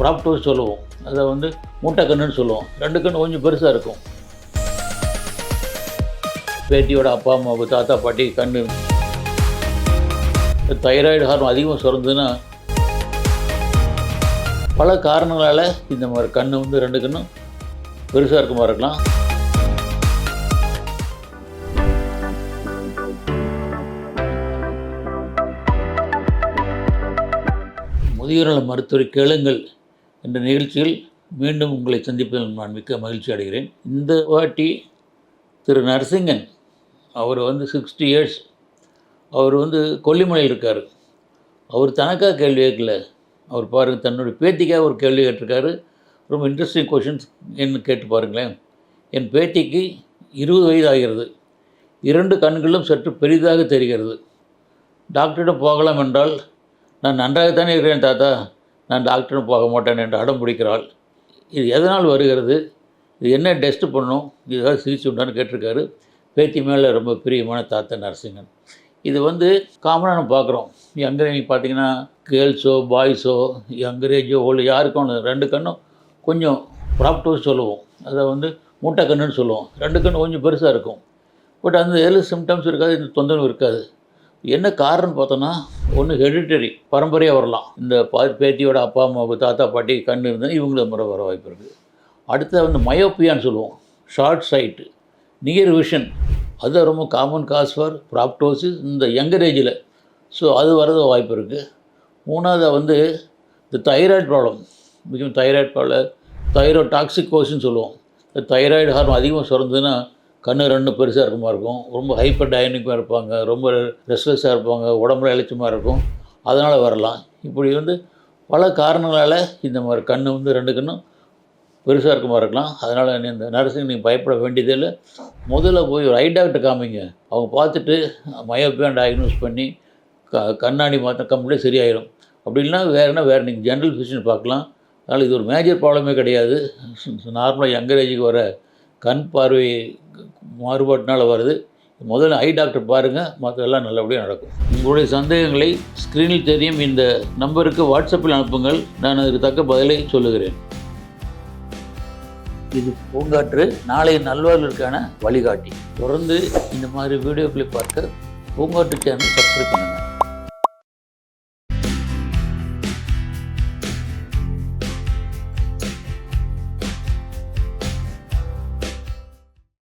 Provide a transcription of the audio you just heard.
ப்ராப்டோஸ் சொல்லுவோம். அதை வந்து மூட்டை கண்ணுன்னு சொல்லுவோம். ரெண்டு கண்ணு கொஞ்சம் பெருசாக இருக்கும். பேத்தியோட அப்பா அம்மாவுக்கு தாத்தா பாட்டி கண்ணு. தைராய்டு ஹார்மோன் அதிகமாக சுரந்துன்னா பல காரணங்களால் இந்த மாதிரி கண் வந்து ரெண்டு கண்ணும் பெருசாக இருக்க மாதிரி இருக்கலாம். முதியோர்நல மருத்துவரை கேளுங்கள். என்ற நிகழ்ச்சியில் மீண்டும் உங்களை சந்திப்பதில் நான் மிக்க மகிழ்ச்சி அடைகிறேன். இந்த வாட்டி திரு நரசிங்கன் அவர் வந்து சிக்ஸ்டி இயர்ஸ் அவர் வந்து கொல்லிமலையில் இருக்கார். அவர் தனக்காக கேள்வி கேட்கல. அவர் பாருங்கள் தன்னுடைய பேத்திக்காக ஒரு கேள்வி கேட்டிருக்காரு. ரொம்ப இன்ட்ரெஸ்டிங் கொஷின்ஸ் என்ன கேட்டு பாருங்களேன். என் பேத்திக்கு இருபது வயது ஆகிறது. இரண்டு கண்களும் சற்று பெரிதாக தெரிகிறது. டாக்டரிடம் போகலாம் என்றால் நான் நன்றாகத்தானே இருக்கிறேன் தாத்தா. நான் டாக்டரும் போக மாட்டேன் என்று அடம் பிடிக்கிறாள். இது எதனால் வருகிறது? இது என்ன டெஸ்ட் பண்ணணும்? இது ஏதாவது சிகிச்சை உண்டான்னு கேட்டிருக்காரு. பேத்தி மேலே ரொம்ப பிரியமான தாத்தா நரசிங்கன் இது வந்து காமனாக நம்ம பார்க்குறோம் யங்கர் நீங்கள் பார்த்தீங்கன்னா கேர்ள்ஸோ பாய்ஸோ யங்கரேஜோ ஓல்டு யாருக்கும் ஒன்று ரெண்டு கண்ணும் கொஞ்சம் ப்ராப்டோஸ் சொல்லுவோம். அதை வந்து மூட்டை கண்ணுன்னு சொல்லுவோம். ரெண்டு கண்ணு கொஞ்சம் பெருசாக இருக்கும். பட் அந்த ஏழு சிம்டம்ஸ் இருக்காது இந்த தொந்தரவு இருக்காது. என்ன காரணம் பார்த்தோன்னா ஒன்று ஹெரிட்டரி பரம்பரையாக வரலாம். இந்த பா பேத்தியோட அப்பா அம்மாவுக்கு தாத்தா பாட்டி கண் இருந்தால் இவங்கள முறை வர வாய்ப்பு இருக்குது அடுத்து வந்து மயோப்பியான்னு சொல்லுவோம். ஷார்ட் சைட்டு நியர் விஷன் அது ரொம்ப காமன் காஸ் ஃபார் ப்ராப்டோசிஸ் இந்த யங்கர் ஏஜில் ஸோ அது வரது வாய்ப்பு இருக்குது மூணாவது வந்து இந்த தைராய்டு ப்ராப்ளம் மிகவும் தைராய்டு ப்ராப்ளம் தைரோ டாக்ஸிகோசின்னு சொல்லுவோம். இந்த தைராய்டு ஹார்மோன் அதிகமாக சுரந்ததுன்னா கண்ணு ரெண்டு பெருசாக இருக்குமா இருக்கும். ரொம்ப ஹைப்பர் டைனிக்காக இருப்பாங்க. ரொம்ப ரெஸ்ட்லெஸ்ஸாக இருப்பாங்க. உடம்புல எழுச்சமாக இருக்கும். அதனால் வரலாம். இப்படி வந்து பல காரணங்களால் இந்த மாதிரி கண் வந்து ரெண்டு கண்ணும் பெருசாக இருக்குமா இருக்கலாம். அதனால் இந்த நர்ஸுக்கு நீங்கள் பயப்பட வேண்டியதே இல்லை முதல்ல போய் ஒரு ஐ டாக்டர் காமிங்க. அவங்க பார்த்துட்டு மயோப்பியான் டயக்னோஸ் பண்ணி க கண்ணாடி மாத்திரம் கம்ப்ளீட்டாக சரியாயிடும் அப்படி இல்லைன்னா வேறுனா வேறு நீங்கள் ஜென்ரல் ஃபிசிஷியன் பார்க்கலாம். அதனால் இது ஒரு மேஜர் ப்ராப்ளமே கிடையாது. நார்மலாக யங்கர் ஏஜுக்கு வர கண் பார்வை மாறுபாட்டினால் வருது. முதல்ல ஐ டாக்டர் பாருங்கள் மற்றெல்லாம் நல்லபடியாக நடக்கும். உங்களுடைய சந்தேகங்களை ஸ்க்ரீனில் தெரியும். இந்த நம்பருக்கு வாட்ஸ்அப்பில் அனுப்புங்கள். நான் அதுக்கு தக்க பதிலை சொல்லுகிறேன். இது பூங்காற்று நாளைய நல்வாழ்விற்கான வழிகாட்டி. தொடர்ந்து இந்த மாதிரி வீடியோக்களை பார்க்க பூங்காற்று சேனல் சப்ஸ்கிரைப் பண்ணுங்கள்